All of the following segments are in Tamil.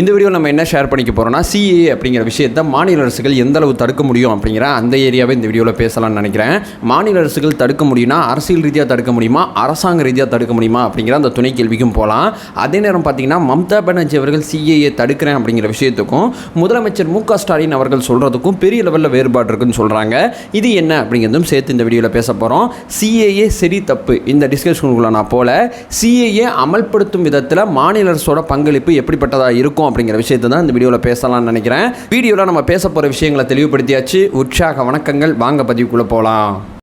இந்த வீடியோ நம்ம என்ன ஷேர் பண்ணிக்க போகிறோம்னா சிஏ அப்படிங்கிற விஷயத்தை மாநில அரசுகள் எந்த அளவு தடுக்க முடியும் அப்படிங்கிற அந்த ஏரியாவை இந்த வீடியோவில் பேசலாம்னு நினைக்கிறேன். மாநில அரசுகள் தடுக்க முடியும்னா அரசியல் ரீதியாக தடுக்க முடியுமா அரசாங்க ரீதியாக தடுக்க முடியுமா அப்படிங்கிற அந்த துணை கேள்விக்கும் போகலாம் அதே நேரம் பார்த்தீங்கன்னா மம்தா பானர்ஜி அவர்கள் சிஏஏ தடுக்கிறேன் அப்படிங்கிற விஷயத்துக்கும் முதலமைச்சர் மு ஸ்டாலின் அவர்கள் சொல்கிறதுக்கும் பெரிய லெவலில் வேறுபாடு இருக்குன்னு சொல்கிறாங்க இது என்ன அப்படிங்கிறதும் சேர்த்து இந்த வீடியோவில் பேச போகிறோம் சிஏஏ சரி தப்பு. இந்த டிஸ்கஷனுக்குள்ள நான் போல. சிஏஏ அமல்படுத்தும் விதத்தில் மாநில அரசோட பங்களிப்பு எப்படிப்பட்டதாக இருக்கும்? அப்படிங்கிற விஷயத்தை தான் இந்த வீடியோவில் பேசலாம்னு நினைக்கிறேன். வீடியோவில் நம்ம பேச போகிற விஷயங்களை தெளிவுபடுத்தியாச்சு. உற்சாக வணக்கங்கள். வாங்க பதிவுக்குள்ளே போகலாம்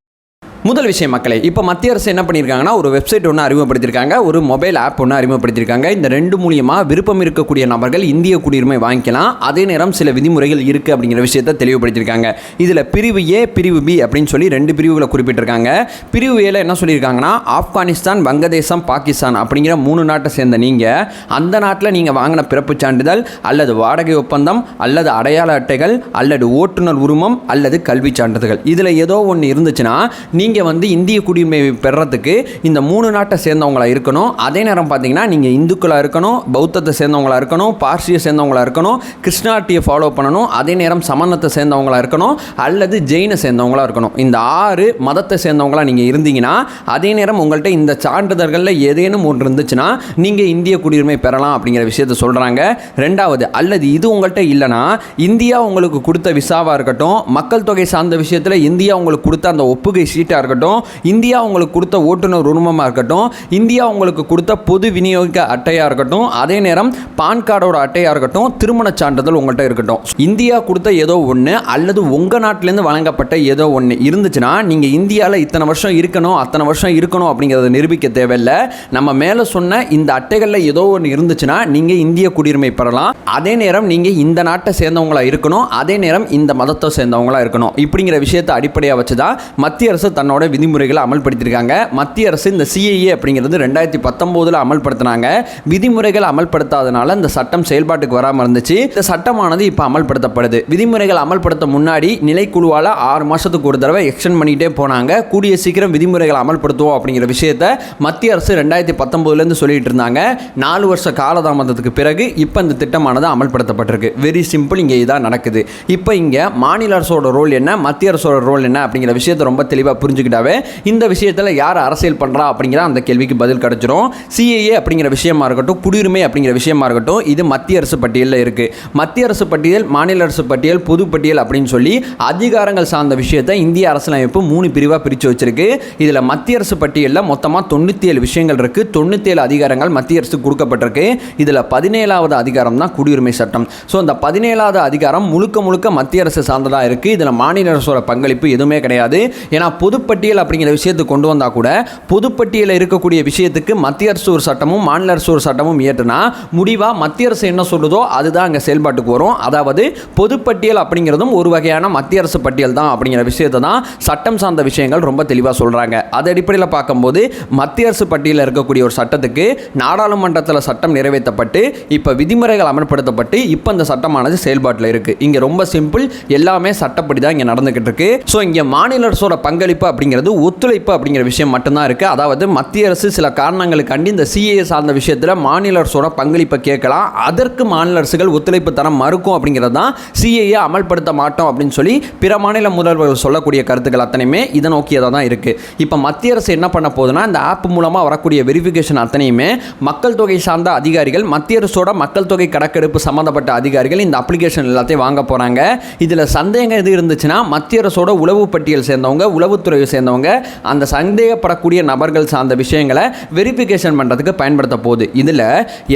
முதல் விஷயம் மக்களே இப்போ மத்திய அரசு என்ன பண்ணியிருக்காங்கன்னா ஒரு வெப்சைட் ஒன்று அறிமுகப்படுத்தியிருக்காங்க ஒரு மொபைல் ஆப் ஒன்று அறிமுகப்படுத்தியிருக்காங்க. இந்த ரெண்டு மூலியமாக விருப்பம் இருக்கக்கூடிய நபர்கள் இந்திய குடியுரிமை வாங்கிக்கலாம். அதே நேரம் சில விதிமுறைகள் இருக்குது அப்படிங்கிற விஷயத்தை தெளிவுபடுத்தியிருக்காங்க. இதில் பிரிவு ஏ பிரிவு பி அப்படின்னு சொல்லி ரெண்டு பிரிவுகளை குறிப்பிட்டிருக்காங்க. பிரிவு ஏல என்ன சொல்லியிருக்காங்கன்னா ஆப்கானிஸ்தான் வங்கதேசம் பாகிஸ்தான் அப்படிங்கிற மூணு நாட்டை சேர்ந்த நீங்கள் அந்த நாட்டில் நீங்கள் வாங்கின பிறப்புச் சான்றிதழ் அல்லது வாடகை ஒப்பந்தம் அல்லது அடையாள அட்டைகள் அல்லது ஓட்டுநர் உரிமம் அல்லது கல்விச் சான்றிதழ்கள். இதில் ஏதோ ஒன்று இருந்துச்சுன்னா நீங்கள் வந்து இந்திய குடியுரிமை பெறறதுக்கு இந்த மூணு நாட்டை சேர்ந்தவங்களா இருக்கணும். அதே நேரம் பார்த்தீங்கன்னா நீங்கள் இந்துக்களாக இருக்கணும் பௌத்தத்தை சேர்ந்தவங்களா இருக்கணும் பார்சியை சேர்ந்தவங்களா இருக்கணும் கிருஷ்ணாட்டியை ஃபாலோ பண்ணணும் அதே நேரம் சமணத்தை சேர்ந்தவங்களா இருக்கணும் அல்லது ஜெயினை சேர்ந்தவங்களா இருக்கணும். இந்த ஆறு மதத்தை சேர்ந்தவங்களா நீங்கள் இருந்தீங்கன்னா அதே நேரம் உங்கள்கிட்ட இந்த சான்றிதழ்களில் ஏதேனும் ஒன்று இருந்துச்சுன்னா நீங்கள் இந்திய குடியுரிமை பெறலாம் அப்படிங்கிற விஷயத்தை சொல்கிறாங்க ரெண்டாவது அல்லது இது உங்கள்கிட்ட இல்லைன்னா இந்தியா உங்களுக்கு கொடுத்த விசாவாக இருக்கட்டும் மக்கள் தொகை சார்ந்த விஷயத்தில் இந்தியா உங்களுக்கு கொடுத்த அந்த ஒப்புகை சீட்டாக இருக்கட்டும். இந்தியா உங்களுக்கு கொடுத்த ஓட்டுநர் உரிமமாக இருக்கட்டும். இந்தியா உங்களுக்கு கொடுத்த பொது விநியோக அட்டையாக இருக்கட்டும். அதே நேரம் பான் கார்டோட அட்டையாக இருக்கட்டும். திருமண சான்றிதழ் உங்கள்கிட்ட இருக்கட்டும். இந்தியா கொடுத்த ஏதோ ஒன்று அல்லது உங்கள் நாட்டிலேருந்து வழங்கப்பட்ட ஏதோ ஒன்று இருந்துச்சுன்னா நீங்கள் இந்தியாவில் இத்தனை வருஷம் இருக்கணும் அத்தனை வருஷம் இருக்கணும் அப்படிங்கிறத நிரூபிக்க தேவையில்லை. நம்ம மேலே சொன்ன இந்த அட்டைகளில் ஏதோ ஒன்று இருந்துச்சுன்னா நீங்கள் இந்திய குடியுரிமை பெறலாம். அதே நேரம் நீங்கள் இந்த நாட்டை சேர்ந்தவங்களா இருக்கணும். அதே நேரம் இந்த மதத்தை சேர்ந்தவங்களா இருக்கணும். இப்படிங்கிற விஷயத்தை அடிப்படையாக வச்சு தான் மத்திய அரசு தன்னோட விதிமுறைகளை அமல்படுத்தியிருக்காங்க. மத்திய அரசு இந்த சிஐஏ அப்படிங்கிறது ரெண்டாயிரத்தி பத்தொம்போதில் அமல்படுத்தினாங்க. விதிமுறைகள் அமல்படுத்தாதனால இந்த சட்டம் செயல்பாட்டுக்கு வராமல் இருந்துச்சு. இந்த சட்டமானது இப்போ அமல்படுத்தப்படுது. விதிமுறைகள் அமல்படுத்த முன்னாடி நிலைக்குழுவால் ஆறு மாதத்துக்கு ஒரு தடவை எக்ஸ்டென்ட் பண்ணிகிட்டே போனாங்க. கூடிய சீக்கிரம் விதிமுறைகள் அமல்படுத்துவோம் அப்படிங்கிற விஷயத்த மத்திய அரசு ரெண்டாயிரத்தி பத்தொம்போதுலேருந்து சொல்லிட்டு இருந்தாங்க. நாலு வருஷ காலதாமதத்துக்கு பிறகு இப்போ இந்த திட்டமானது அமல்படுத்தப்பட்டிருக்கு. வெரி சிம்பிள் இங்கே இதான் நடக்குது. இப்போ இங்கே மாநில அரசோட ரோல் என்ன? மத்திய அரசோட ரோல் என்ன? அப்படிங்கிற விஷயத்தை ரொம்ப தெளிவாக புரிஞ்சுக்கிட்டாவே இந்த விஷயத்தில் யார் அரசியல் பண்ணுறா அப்படிங்கிற அந்த கேள்விக்கு பதில் கிடச்சிரும். சிஏஏ அப்படிங்கிற விஷயமா இருக்கட்டும் குடியுரிமை அப்படிங்கிற விஷயமா இருக்கட்டும் இது மத்திய அரசு பட்டியலில் இருக்குது மத்திய அரசு பட்டியல் மாநில அரசு பட்டியல் பொது பட்டியல் அப்படின்னு சொல்லி அதிகாரங்கள் சார்ந்த விஷயத்தை இந்திய அரசியலமைப்பு மூணு பிரிவாக பிரித்து வச்சிருக்கு. இதில் மத்திய அரசு பட்டியலில் மொத்தமாக தொண்ணூற்றி ஏழு விஷயங்கள் இருக்குது தொண்ணூற்றி ஏழு அதிகாரங்கள் மத்திய அரசு கொடுக்கப்பட்டிருக்கு. இதில் பதினேழாவது அதிகாரம் தான் குடியுரிமை சட்டம். ஸோ அந்த பதினேழாவது அதிகாரம் முழுக்க முழுக்க மத்திய அரசு சார்ந்ததாக இருக்குது இதில் மாநில அரசோட பங்களிப்பு எதுவுமே கிடையாது. ஏன்னா பொதுப்பட்டியல் அப்படிங்கிற விஷயத்தை கொண்டு வந்தால் கூட பொதுப்பட்டியலில் இருக்கக்கூடிய விஷயத்துக்கு மத்திய அரசு ஒரு சட்டமும் மாநில அரசு ஒரு சட்டமும் ஏற்றுனா முடிவாக மத்திய அரசு என்ன சொல்லுதோ அதுதான் அங்கே செயல்பாட்டுக்கு வரும். அதாவது பொதுப்பட்டியல் அப்படிங்கிறதும் ஒரு வகையான மத்திய அரசு பட்டியல் தான் அப்படிங்கிற விஷயத்தை தான் சட்டம் சார்ந்த விஷயங்கள் ரொம்ப தெளிவாக சொல்கிறாங்க அது அடிப்படையில் பார்க்கும்போது மத்திய அரசு பட்டியலில் இருக்கக்கூடிய ஒரு சட்டத்துக்கு நாடாளுமன்றத்தில் சட்டம் நிறைவேற்றப்பட்டு இப்போ விதிமுறைகள் அமல்படுத்தப்பட்டு இப்போ இந்த சட்டமானது செயல்பாட்டில் இருக்குது இங்கே ரொம்ப சிம்பிள் எல்லாமே சட்டப்படி தான் இங்கே நடந்துக்கிட்டு இருக்கு. ஸோ இங்கே மாநில அரசோட பங்களிப்பு அப்படிங்கிறது ஒத்துழைப்பு அப்படிங்கிற விஷயம் மட்டும்தான் இருக்குது அதாவது மத்திய அரசு சில காரணங்களுக்காண்டி இந்த சிஏ சார்ந்த விஷயத்தில் மாநில அரசோட பங்களிப்பை கேட்கலாம். அதற்கு மாநில அரசுகள் ஒத்துழைப்பு தர மறுக்கும் அப்படிங்கிறது தான் சிஏஏ அமல்படுத்த மாட்டோம் அப்படின்னு சொல்லி பிற மாநில முதல்வர்கள் சொல்லக்கூடிய கருத்துக்கள் அத்தனையுமே இதை நோக்கியதாக தான் இருக்குது இப்போ மத்திய அரசு என்ன பண்ண போகுதுன்னா இந்த ஆப் மூலமாக வரக்கூடிய வெரிஃபிகேஷன் அத்தனையுமே மக்கள் தொகை சார்ந்த அதிகாரிகள் மத்திய அரசோட மக்கள் தொகை கணக்கெடுப்பு சம்மந்தப்பட்ட அதிகாரிகள் இந்த அப்ளிகேஷன் எல்லாத்தையும் வாங்க போகிறாங்க இதில் சந்தேகம் எது இருந்துச்சுன்னா மத்திய அரசோட உளவு பட்டியல் சேர்ந்தவங்க உளவுத்துறை உளவுத்துறையை சேர்ந்தவங்க அந்த சந்தேகப்படக்கூடிய நபர்கள் சார்ந்த விஷயங்களை வெரிஃபிகேஷன் பண்ணுறதுக்கு பயன்படுத்த போகுது. இதில்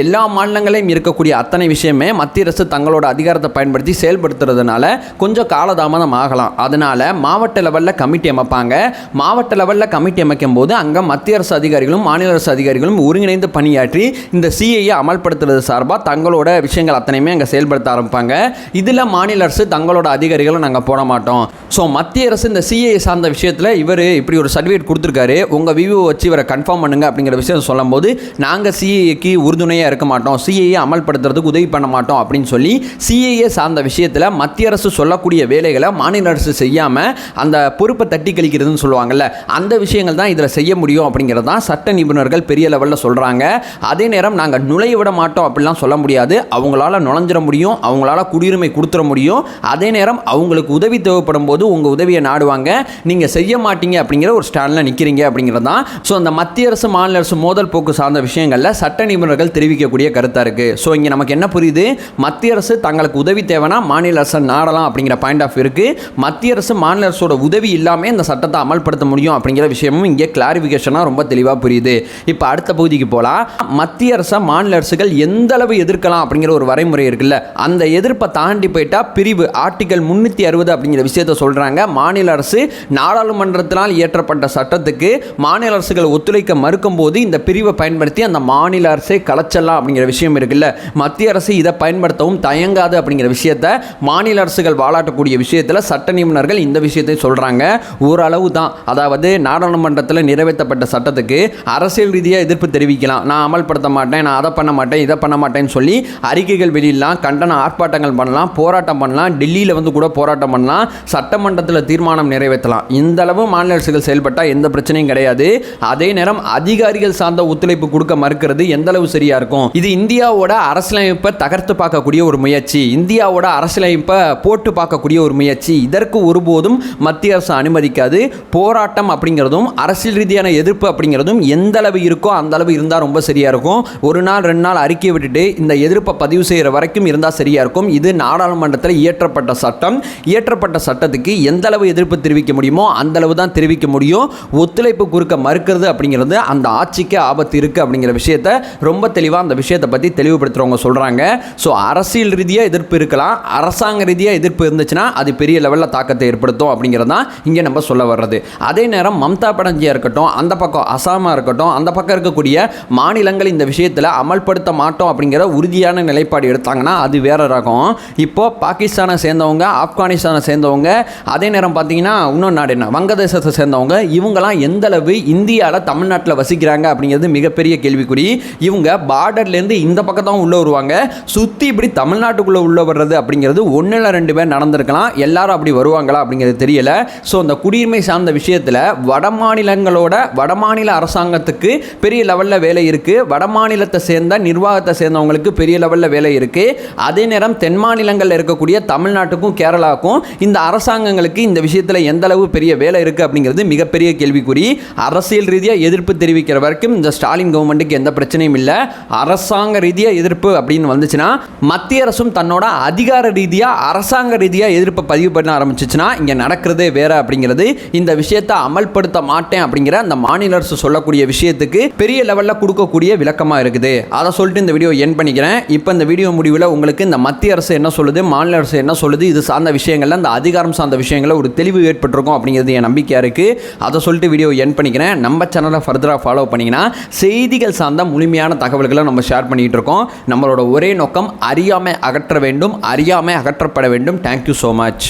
எல்லா மாநிலங்களையும் இருக்கக்கூடிய அத்தனை விஷயமே மத்திய அரசு தங்களோட அதிகாரத்தை பயன்படுத்தி செயல்படுத்துறதுனால கொஞ்சம் காலதாமதம் ஆகலாம். அதனால் மாவட்ட லெவலில் கமிட்டி அமைப்பாங்க. மாவட்ட லெவலில் கமிட்டி அமைக்கும் போது அங்கே மத்திய அரசு அதிகாரிகளும் மாநில அரசு அதிகாரிகளும் ஒருங்கிணைந்து பணியாற்றி இந்த சிஐயை அமல்படுத்துறது சார்பாக தங்களோட விஷயங்கள் அத்தனையுமே அங்கே செயல்படுத்த ஆரம்பிப்பாங்க. இதில் மாநில அரசு தங்களோட அதிகாரிகளை நாங்கள் போட மாட்டோம். ஸோ மத்திய அரசு இந்த சிஐ சார்ந்த விஷயத்தில் இவர் இப்படி ஒரு சர்டிஃபிகேட் கொடுத்துருக்காரு. உங்கள் விவோ வச்சு இவரை கன்ஃபார்ம் பண்ணுங்க அப்படிங்கிற விஷயம் சொல்லும்போது நாங்கள் சிஏக்கு உறுதுணையாக இருக்க மாட்டோம். சிஏஏ அமல்படுத்துறதுக்கு உதவி பண்ண மாட்டோம் அப்படின்னு சொல்லி சிஏஏ சார்ந்த விஷயத்தில் மத்திய அரசு சொல்லக்கூடிய வேலைகளை மாநில அரசு செய்யாமல் அந்த பொறுப்பை தட்டி கழிக்கிறதுன்னு சொல்லுவாங்கல்ல அந்த விஷயங்கள் தான் இதில் செய்ய முடியும் அப்படிங்கிறது தான் சட்ட நிபுணர்கள் பெரிய லெவலில் சொல்கிறாங்க அதே நேரம் நாங்கள் நுழைய விட மாட்டோம் அப்படிலாம் சொல்ல முடியாது. அவங்களால நுழைஞ்சிட முடியும் அவங்களால குடியுரிமை கொடுத்துட முடியும். அதே நேரம் அவங்களுக்கு உதவி தேவைப்படும் போது உங்கள் உதவியை நாடுவாங்க. நீங்கள் செய்ய மாட்டீங்க அப்படிங்கிற ஒரு ஸ்டாண்டில் நிற்கிறீங்க அப்படிங்கிறது தான். ஸோ அந்த மத்திய அரசு மாநில அரசு மோதல் போக்கு சார்ந்த விஷயங்களில் சட்ட நிபுணர்கள் தெரிவிக்கக்கூடிய கருத்தாக இருக்குது ஸோ இங்கே நமக்கு என்ன புரியுது? மத்திய அரசு தங்களுக்கு உதவி தேவைன்னா மாநில அரசு நாடலாம் அப்படிங்கிற பாயிண்ட் ஆஃப் இருக்குது மத்திய அரசு மாநில அரசோட உதவி இல்லாமல் இந்த சட்டத்தை அமல்படுத்த முடியும் அப்படிங்கிற விஷயமும் இங்கே கிளாரிஃபிகேஷனாக ரொம்ப தெளிவாக புரியுது. இப்போ அடுத்த பகுதிக்கு போகலாம் மத்திய அரசை மாநில அரசுகள் எந்த அளவு எதிர்க்கலாம் அப்படிங்கிற ஒரு வரைமுறை இருக்குல்ல? அந்த எதிர்ப்பை தாண்டி போயிட்டா பிரிவு ஆர்டிகல் முன்னூற்றி அறுபது அப்படிங்கிற விஷயத்த சொல்கிறாங்க மாநில அரசு நாடாளுமன்ற நாடாளுமன்றத்தினால் இயற்றப்பட்ட சட்டத்துக்கு மாநில அரசுகள் ஒத்துழைக்க மறுக்கும் போது இந்த பிரிவை பயன்படுத்தி அந்த மாநில அரசை கலைச்சலாம் அப்படிங்கிற விஷயம் இருக்குல்ல. மத்திய அரசு இதை பயன்படுத்தவும் தயங்காது அப்படிங்கிற விஷயத்த மாநில அரசுகள் வாலாட்டக்கூடிய விஷயத்தில் சட்ட நிபுணர்கள் இந்த விஷயத்தை சொல்கிறாங்க ஓரளவு தான். அதாவது நாடாளுமன்றத்தில் நிறைவேற்றப்பட்ட சட்டத்துக்கு அரசியல் ரீதியாக எதிர்ப்பு தெரிவிக்கலாம். நான் அமல்படுத்த மாட்டேன் நான் அதை பண்ண மாட்டேன் இதை பண்ண மாட்டேன்னு சொல்லி அறிக்கைகள் வெளியிடலாம் கண்டன ஆர்ப்பாட்டங்கள் பண்ணலாம் போராட்டம் பண்ணலாம் டெல்லியில் வந்து கூட போராட்டம் பண்ணலாம் சட்டமன்றத்தில் தீர்மானம் நிறைவேற்றலாம். இந்த அளவு மாநில அரசுகள் செயல்பட்டால் எந்த பிரச்சனையும் கிடையாது. அதே நேரம் அதிகாரிகள் சார்ந்த ஒத்துழைப்பு கொடுக்க மறுக்கிறது எந்த அளவு சரியா இருக்கும்? இது இந்தியாவோட அரசியலமைப்பை தகர்த்து பார்க்கக்கூடிய ஒரு முயற்சி. இந்தியாவோட அரசியலமைப்பை போட்டு பார்க்கக்கூடிய ஒரு முயற்சி. இதற்கு ஒருபோதும் மத்திய அரசு அனுமதிக்காது. போராட்டம் அப்படிங்கிறதும் அரசியல் ரீதியான எதிர்ப்பு அப்படிங்கிறதும் எந்த அளவு இருக்கோ அந்த அளவு இருந்தால் ரொம்ப சரியா இருக்கும். ஒரு நாள் ரெண்டு நாள் அறிக்கை விட்டுட்டு இந்த எதிர்ப்பை பதிவு செய்கிற வரைக்கும் இருந்தால் சரியா இருக்கும். இது நாடாளுமன்றத்தில் இயற்றப்பட்ட சட்டம். இயற்றப்பட்ட சட்டத்துக்கு எந்த அளவு எதிர்ப்பு தெரிவிக்க முடியுமோ அந்த அளவு தான் தெரிவிக்க முடியும். ஒத்துழைப்பு கொடுக்க மறுக்கிறது அப்படிங்கிறது அந்த ஆட்சிக்கு ஆபத்து இருக்குது அப்படிங்கிற விஷயத்த ரொம்ப தெளிவாக அந்த விஷயத்தை பற்றி தெளிவுபடுத்துகிறவங்க சொல்கிறாங்க ஸோ அரசியல் ரீதியாக எதிர்ப்பு இருக்கலாம். அரசாங்க ரீதியாக எதிர்ப்பு இருந்துச்சுன்னா அது பெரிய லெவலில் தாக்கத்தை ஏற்படுத்தும் அப்படிங்கிறது தான் இங்கே நம்ம சொல்ல வர்றது. அதே நேரம் மம்தா படஞ்சியாக இருக்கட்டும் அந்த பக்கம் அசாமாக இருக்கட்டும் அந்த பக்கம் இருக்கக்கூடிய மாநிலங்கள் இந்த விஷயத்தில் அமல்படுத்த மாட்டோம் அப்படிங்கிற உறுதியான நிலைப்பாடு எடுத்தாங்கன்னா அது வேற ரகம். இப்போ பாகிஸ்தானை சேர்ந்தவங்க ஆப்கானிஸ்தானை சேர்ந்தவங்க அதே நேரம் பார்த்தீங்கன்னா இன்னொரு நாடு என்ன? பிரதேசத்தை சேர்ந்தவங்க இவங்கெல்லாம் எந்த அளவு இந்தியாவில் தமிழ்நாட்டில் வசிக்கிறாங்க அப்படிங்கிறது மிகப்பெரிய கேள்விக்குறி. இவங்க பார்டர்லேருந்து இந்த பக்கம் தான் உள்ளே வருவாங்க. சுற்றி இப்படி தமிழ்நாட்டுக்குள்ளே உள்ளே வர்றது அப்படிங்கிறது ஒன்றில் ரெண்டு பேர் நடந்திருக்கலாம். எல்லாரும் அப்படி வருவாங்களா அப்படிங்கிறது தெரியல. ஸோ அந்த குடியுரிமை சார்ந்த விஷயத்தில் வட மாநிலங்களோட வட மாநில அரசாங்கத்துக்கு பெரிய லெவலில் வேலை இருக்குது வட மாநிலத்தை சேர்ந்த நிர்வாகத்தை சேர்ந்தவங்களுக்கு பெரிய லெவலில் வேலை இருக்குது அதே நேரம் தென் மாநிலங்களில் இருக்கக்கூடிய தமிழ்நாட்டுக்கும் கேரளாவுக்கும் இந்த அரசாங்கங்களுக்கு இந்த விஷயத்தில் எந்த அளவு பெரிய வேலை இருக்குது அப்படிங்கிறது மிகப்பெரிய கேள்விக்குறி. அரசியல் ரீதியாக எதிர்ப்பு தெரிவிக்கிற வரைக்கும் இந்த ஸ்டாலின் கவர்மெண்ட்டுக்கு எந்த பிரச்சனையும் இல்லை. அரசாங்க ரீதியாக எதிர்ப்பு அப்படின்னு வந்துச்சுன்னா மத்திய அரசும் தன்னோட அதிகார ரீதியாக அரசாங்க ரீதியாக எதிர்ப்பை பதிவு பண்ண ஆரம்பிச்சிச்சுன்னா இங்கே நடக்கிறதே வேற அப்படிங்கிறது. இந்த விஷயத்தை அமல்படுத்த மாட்டேன் அப்படிங்கிற அந்த மாநில அரசு சொல்லக்கூடிய விஷயத்துக்கு பெரிய லெவலில் கொடுக்கக்கூடிய விளக்கமாக இருக்குது. அதை சொல்லிட்டு இந்த வீடியோ என் பண்ணிக்கிறேன். இப்போ இந்த வீடியோ முடிவில் உங்களுக்கு இந்த மத்திய அரசு என்ன சொல்லுது மாநில அரசு என்ன சொல்லுது இது சார்ந்த விஷயங்கள்ல அந்த அதிகாரம் சார்ந்த விஷயங்கள ஒரு தெளிவு ஏற்பட்டிருக்கும் அப்படிங்கிறது என் நம்பிக்கையாக இருக்குது அதை சொல்லிட்டு வீடியோ என் பண்ணிக்கிறேன். நம்ம சேனலை ஃபர்தராக ஃபாலோ பண்ணிங்கன்னா செய்திகள் சார்ந்த முழுமையான தகவல்களை நம்ம ஷேர் பண்ணிகிட்டு இருக்கோம். நம்மளோட ஒரே நோக்கம் அறியாமை அகற்ற வேண்டும் அறியாமை அகற்றப்பட வேண்டும். Thank you so much